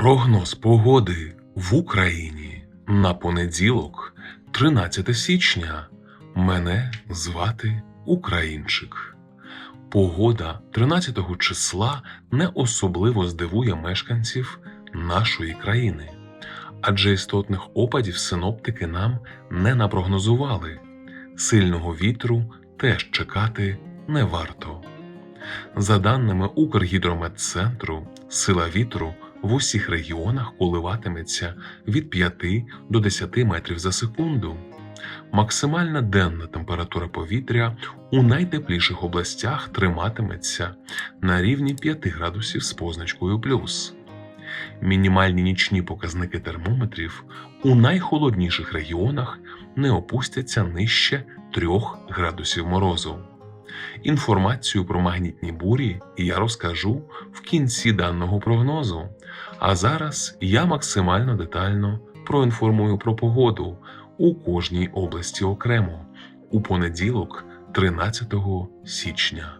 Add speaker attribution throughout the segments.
Speaker 1: Прогноз погоди в Україні на понеділок, 13 січня. Мене звати Українчик. Погода 13 числа не особливо здивує мешканців нашої країни, адже істотних опадів синоптики нам не напрогнозували. Сильного вітру теж чекати не варто. За даними Укргідрометцентру, сила вітру в усіх регіонах коливатиметься від 5 до 10 метрів за секунду. Максимальна денна температура повітря у найтепліших областях триматиметься на рівні 5 градусів з позначкою плюс. Мінімальні нічні показники термометрів у найхолодніших регіонах не опустяться нижче 3 градусів морозу. Інформацію про магнітні бурі я розкажу в кінці даного прогнозу. А зараз я максимально детально проінформую про погоду у кожній області окремо у понеділок, 13 січня.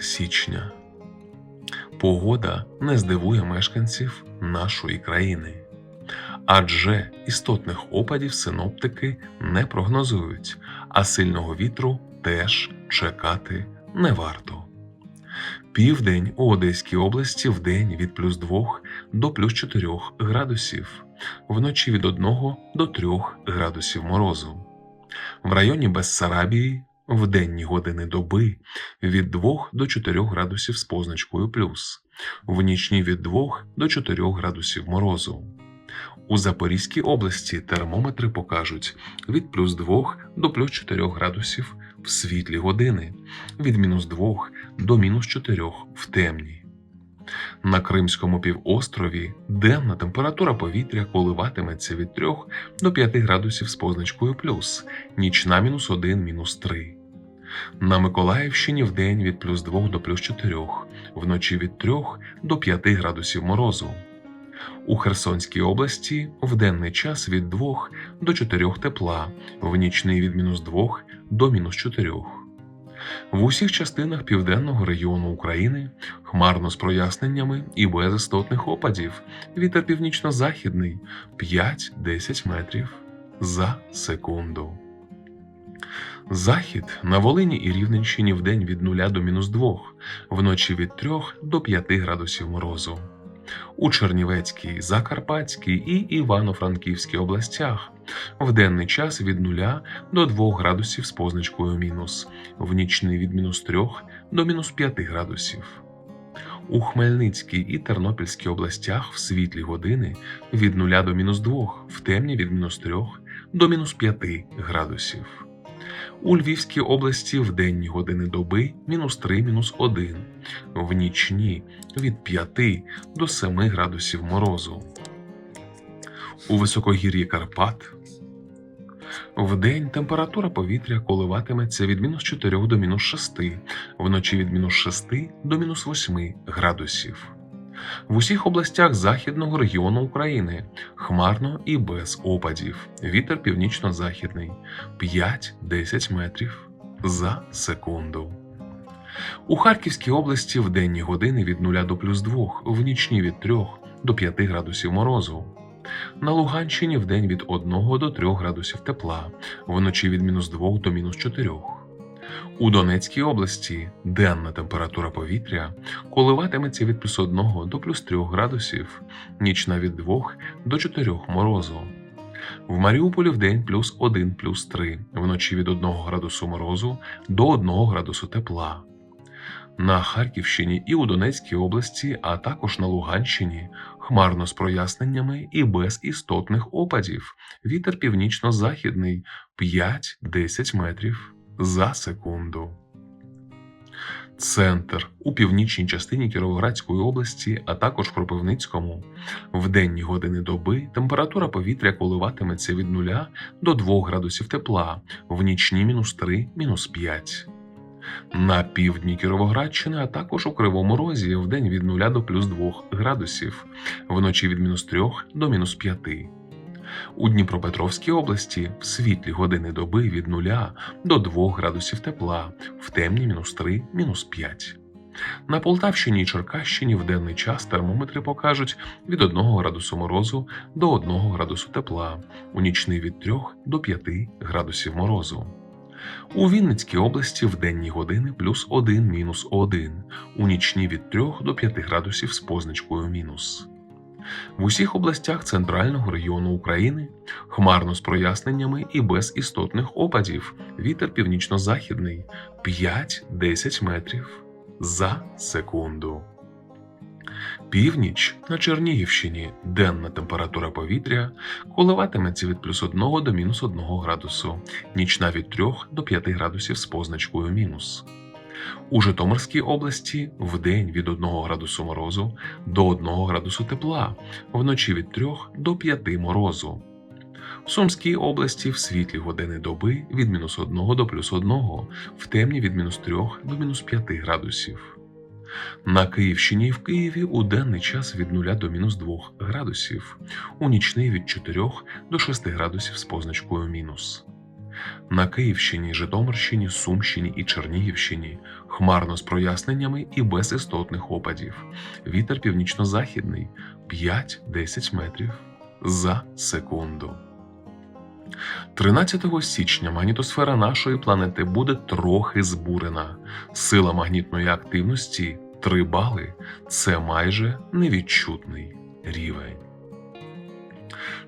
Speaker 1: січня, погода не здивує мешканців нашої країни, адже істотних опадів синоптики не прогнозують, а сильного вітру теж чекати не варто. Південь у Одеській області в день від плюс 2 до плюс 4 градусів, вночі від 1 до 3 градусів морозу. В районі Бессарабії в денні години доби від 2 до 4 градусів з позначкою плюс, в нічні від 2 до 4 градусів морозу. У Запорізькій області термометри покажуть від плюс 2 до плюс 4 градусів в світлі години, від мінус 2 до мінус 4 в темні. На Кримському півострові денна температура повітря коливатиметься від 3 до 5 градусів з позначкою плюс, нічна мінус 1 мінус 3. На Миколаївщині в день від плюс 2 до плюс 4, вночі від 3 до 5 градусів морозу. У Херсонській області в денний час від 2 до 4 тепла, в нічний від мінус 2 до мінус 4. В усіх частинах південного регіону України хмарно з проясненнями і без істотних опадів. Вітер північно-західний 5-10 метрів за секунду. Захід на Волині і Рівненщині в день від 0 до мінус 2, вночі від 3 до 5 градусів морозу. У Чернівецькій, Закарпатській і Івано-Франківській областях в денний час від 0 до 2 градусів з позначкою мінус, в нічний від мінус 3 до мінус 5 градусів. У Хмельницькій і Тернопільській областях в світлі години від 0 до мінус 2, в темні від мінус 3 до мінус 5 градусів. У Львівській області в денні години доби мінус 3 мінус 1, в нічні від 5 до 7 градусів морозу. У високогір'ї Карпат в день температура повітря коливатиметься від мінус 4 до мінус 6, вночі від мінус 6 до мінус 8 градусів. В усіх областях західного регіону України хмарно і без опадів. Вітер північно-західний 5-10 метрів за секунду. У Харківській області в денні години від 0 до плюс 2, в нічні від 3 до 5 градусів морозу. На Луганщині в день від 1 до 3 градусів тепла, вночі від мінус 2 до мінус 4. У Донецькій області денна температура повітря коливатиметься від плюс 1 до плюс 3 градусів, нічна від 2 до 4 морозу. В Маріуполі вдень плюс 1 плюс 3, вночі від 1 градусу морозу до 1 градусу тепла. На Харківщині і у Донецькій області, а також на Луганщині хмарно з проясненнями і без істотних опадів. Вітер північно-західний 5-10 метрів за секунду. Центр у північній частині Кіровоградської області, а також в Кропивницькому. В денні години доби температура повітря коливатиметься від 0 до 2 градусів тепла, в нічні мінус 3, мінус 5. На півдні Кіровоградщини, а також у Кривому Розі в день від 0 до плюс 2 градусів, вночі від мінус 3 до мінус 5. У Дніпропетровській області в світлі години доби від 0 до 2 градусів тепла, в темні мінус 3, мінус 5. На Полтавщині і Черкащині в денний час термометри покажуть від 1 градусу морозу до 1 градусу тепла, у нічний від 3 до 5 градусів морозу. У Вінницькій області в денні години плюс 1 мінус 1, у нічні від 3 до 5 градусів з позначкою мінус. В усіх областях центрального регіону України хмарно з проясненнями і без істотних опадів. Вітер північно-західний 5-10 метрів за секунду. Північ на Чернігівщині денна температура повітря коливатиметься від плюс 1 до мінус 1 градусу, нічна від 3 до 5 градусів з позначкою мінус. У Житомирській області вдень від 1 градусу морозу до 1 градусу тепла, вночі від 3 до 5 морозу. В Сумській області в світлі години доби від мінус 1 до плюс 1, в темні від мінус 3 до мінус 5 градусів. На Київщині і в Києві у денний час від 0 до мінус 2 градусів, у нічний від 4 до 6 градусів з позначкою мінус. На Київщині, Житомирщині, Сумщині і Чернігівщині хмарно з проясненнями і без істотних опадів. Вітер північно-західний 5-10 метрів за секунду. 13 січня магнітосфера нашої планети буде трохи збурена. Сила магнітної активності 3 бали це майже невідчутний рівень.